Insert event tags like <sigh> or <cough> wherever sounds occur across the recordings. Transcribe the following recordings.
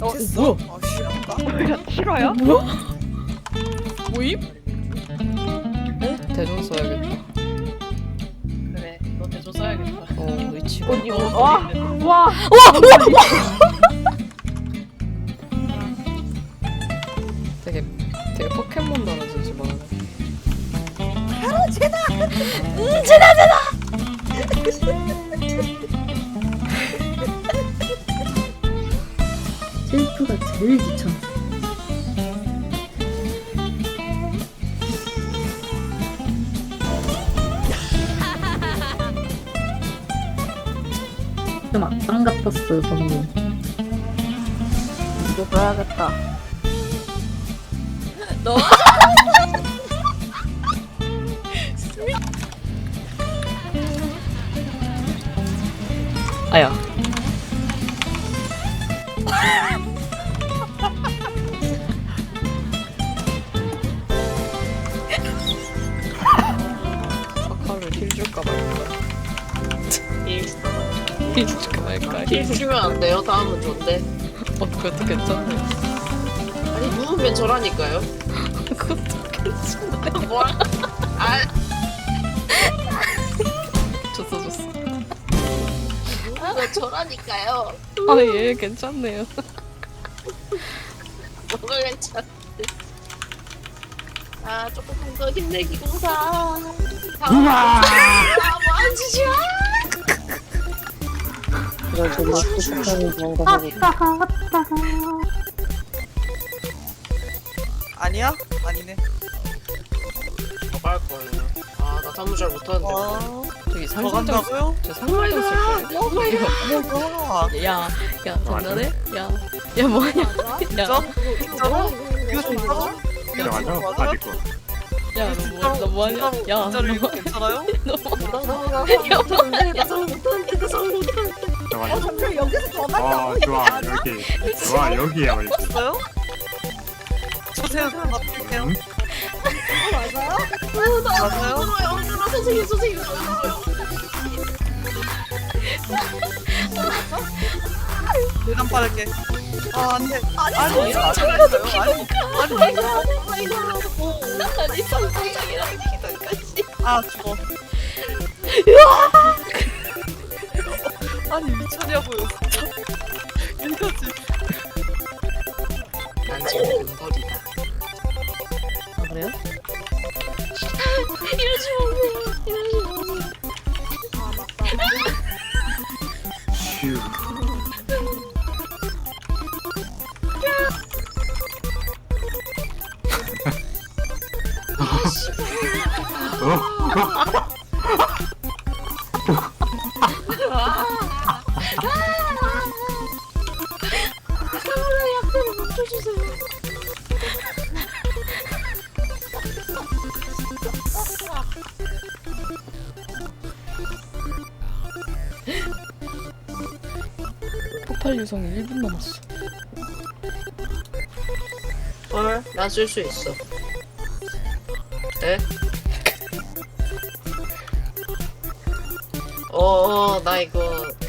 아 못했어? 아 싫은가? 싫어요? 모임? 대전 써야겠다. 그래 너 대조 써야겠다 어, 위치가. 언니 와! 와! 되게, 되게 포켓몬 달아주지 마. 셀프가 제 <laughs> 일 귀찮아. <laughs> 좀 악당 같았어요, 방금. 이거 봐야겠다 <laughs> <laughs> 아야. 힐 줄까 말까. 길 주면 안 돼요. 다음은 좋은데. 어, 그것도 괜찮네. 아니 누우면 저라니까요. 그것도 괜찮네. 뭘? 아, 줬어, 줬어. 누우면 저라니까요. 아, 얘 괜찮네요. 뭐가 괜찮은데? 아 조금만 더 힘내기 공사. 우와. 아뭐 짓이야? 아니야? 아니네. 거예요. 아나 잠을 잘 못하는데. 어, 저기 더 상상장, 간다고요? 저 상상장 쓸 거예요. 뭐야? 야, 야, 장난해? 야, 야, 뭐하냐? 야, 진짜? 진짜로? 이거 진짜로? 진짜 이거 맞아? 진짜 바지 거. 야, 너 뭐, 너 뭐하냐? 진짜로, 야, 진짜로 너 이거 뭐, 괜찮아요? <laughs> 너 뭐, 나 못하는데 나 잠을 못하는데 나 잠을 못하는데. 진짜 맞아. 그럼 여기서 더 와, 좋아. 여기. 와, 여기야, 여기. 있어요? 주세요, 맞을게요. 응? 맞아요? 어지러워요 어지러워 선생님 선생님 어지러워요. 일단 빠를게. 아, 안 돼. 아니, 아니, 이거 잘했어요. 아니, 아니, 아니 선생님이랑 기도까지. 아, 죽어. 아 니, 미쳤냐고요. 이거지. 난 지금 은벌이다. 아, 그래요? 이러지 마세요. 이러지 마세요. 휴. 어? 폭발 유성이 1분 남았어. 헐, 나 쓸 수 있어. 에? 어, 어, 나 이거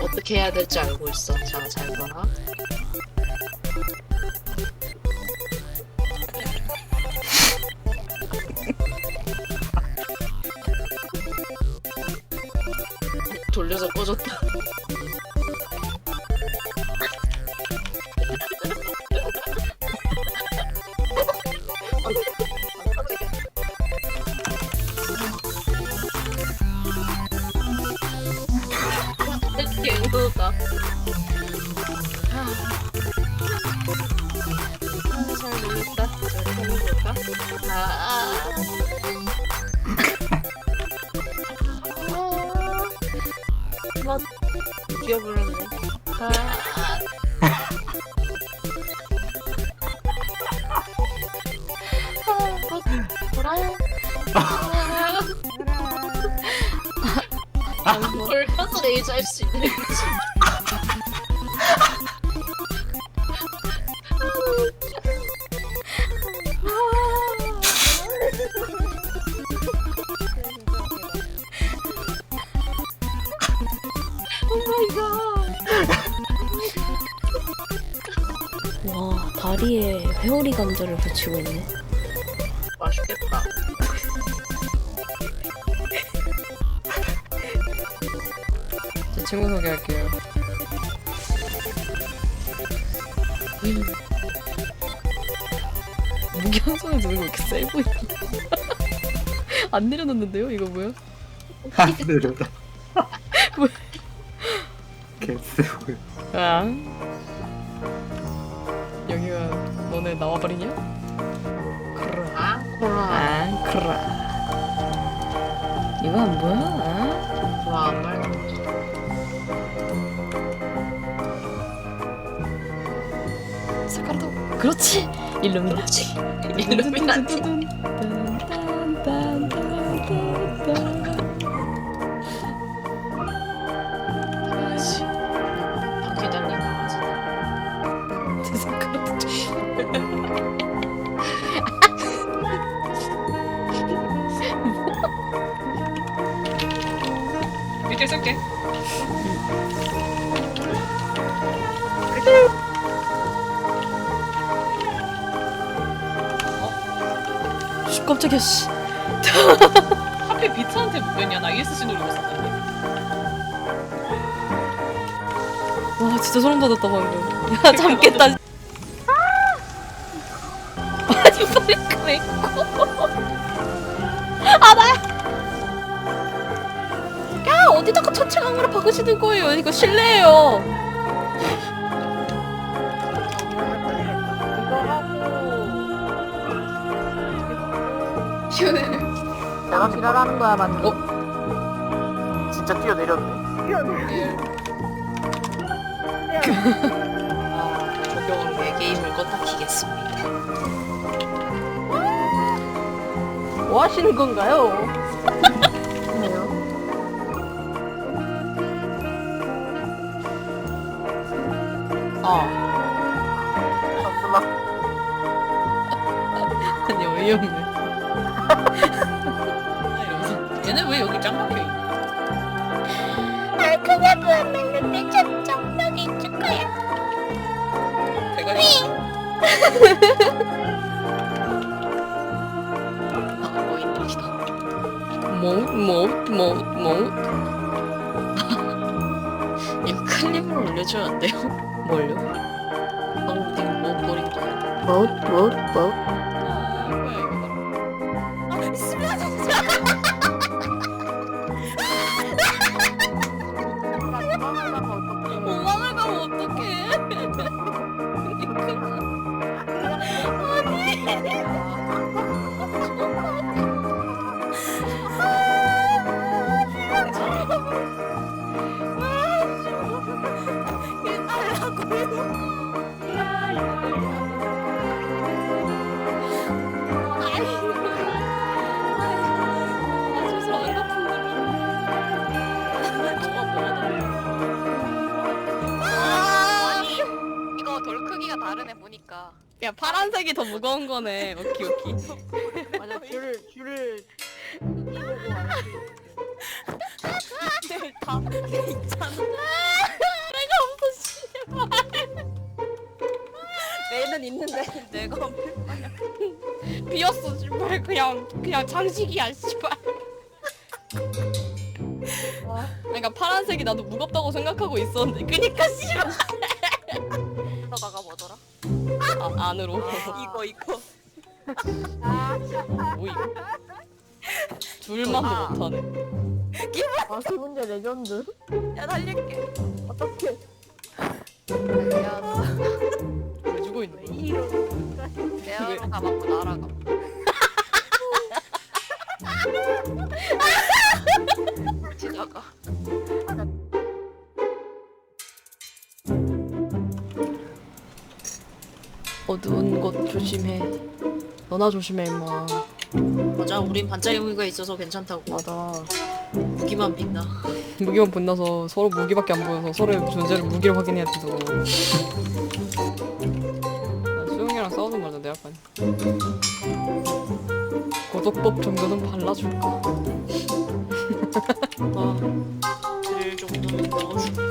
어떻게 해야 될지 알고 있어. 자, 잘 봐. <laughs> 돌려서 꺼졌다. 잘 놀렸다. 잘 놀렸다. 아, 아. 아. 막 뛰어버렸네. 아. 아, 돌아요. 아, 뭘 가서 레이저 할수 있는 거지? 와 다리에 회오리 감자를 붙이고 있네. 맛있겠다. <laughs> 제 친구 소개할게요. 음. 무기 한 손에 드는 거 이렇게 세 보여. <laughs> 안 내려놓는데요? 이거 뭐야? 안 내려다. 왜? 개쎄 보여. 아. 여기가 너네 나와버리냐? 그라. 아, 아, 그라. 이건 뭐야? 아? 좋아, 안 말고. 색깔도 그렇지. 일루미나치. 일루미나티. 씨, 깜짝이야 씨. <laughs> 하필 비트한테 묶였냐? 나 ESC 노리고 있었는데. 와 진짜 소름 돋았다 방금. 야 잠겠다. <laughs> 아니 소리가 왜 있고? 아 나. 야 어디다가 천체강으로 박으시는 거예요? 이거 실례예요. 내가 지랄하는 거야 맞니? 진짜 뛰어내렸네. 아, 조경의 게임을 껐다 키겠습니다. 뭐 하시는 건가요? 어. 잠시만. 아니 어이없네. 아, 이러면서 얘네 왜 여기 짱 박혀 있냐? 대가리. 아, 뭐인들이다. 뭐뭐뭐뭐 이거 클립을 올려주면 안 돼요? 뭘요? 방금 뭐 버린다. 뭐, 뭐, 뭐. 아, 야 파란색이 더 무거운 거네. 오키 오키. 맞아, 줄, 줄을. 내는 있는데 내가 없는? 비었어 씨발 그냥 그냥 장식이야 씨발. 그러니까 파란색이 나도 무겁다고 생각하고 있었는데 그니까 씨발 안으로 <laughs> 이거 이거. 뭐이 둘만도 아. 못하네 아, 그 문제 레전드. 야 달릴게. 어떻게. 야왜 거야? 이런. 대화로 가봤고 날아가. <laughs> 지나가. 어두운 곳 조심해 너나 조심해 임마 맞아, 우린 반짝이 무기가 있어서 괜찮다고. 맞아 무기만 빛나. 무기만 빛나서 서로 무기밖에 안 보여서 서로의 존재를 무기로 확인해야 돼서 난 수영이랑 싸우는 말도 내 약간 고독법 정도는 발라줄까 아, 들 정도는 넣어줄까?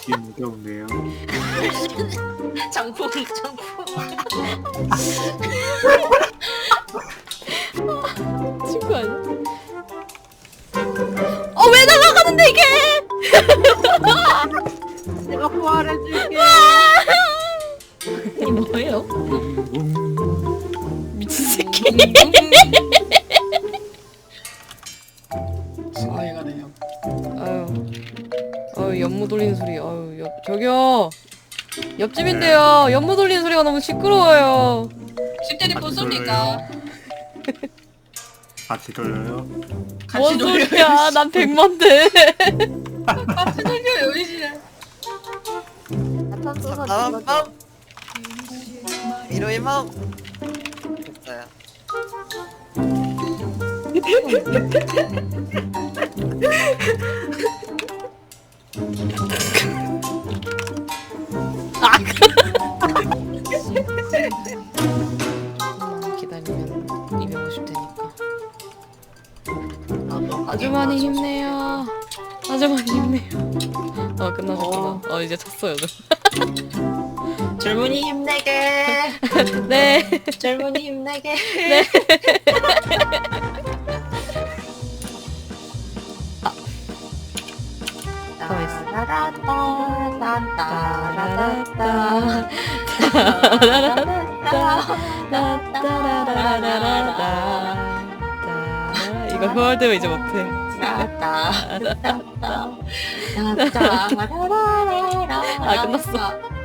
귀 무섭네요. <laughs> 장풍 장풍 친구 아니야? 어왜 날아가는데 이게? 내가 부활해줄게 이 뭐예요? 미친 새끼. 아 이가 돼요. 아유, 아유 연무 돌리는 소리. 아유 옆 저기요. 옆집인데요. 연무 돌리는 소리가 너무 시끄러워요. 십대리 <laughs> 뭔 소리가? 같이 돌려요? 뭔 같이 놀려. 소리야? 난 백만데. <laughs> 같이 놀려요 이 지랄. 나탄 방 미로의 마음 됐어요 <laughs> 기다리면 250 되니까. 아주머니 힘내요. 아주머니 힘내요. 어 끝나셨구나. 어 이제 쳤어요. 저. <laughs> 젊은이 <laughs> 힘내게 네. 젊은이 힘내게 가 이거 후월되면 이제 못해. 아 아, 끝났어.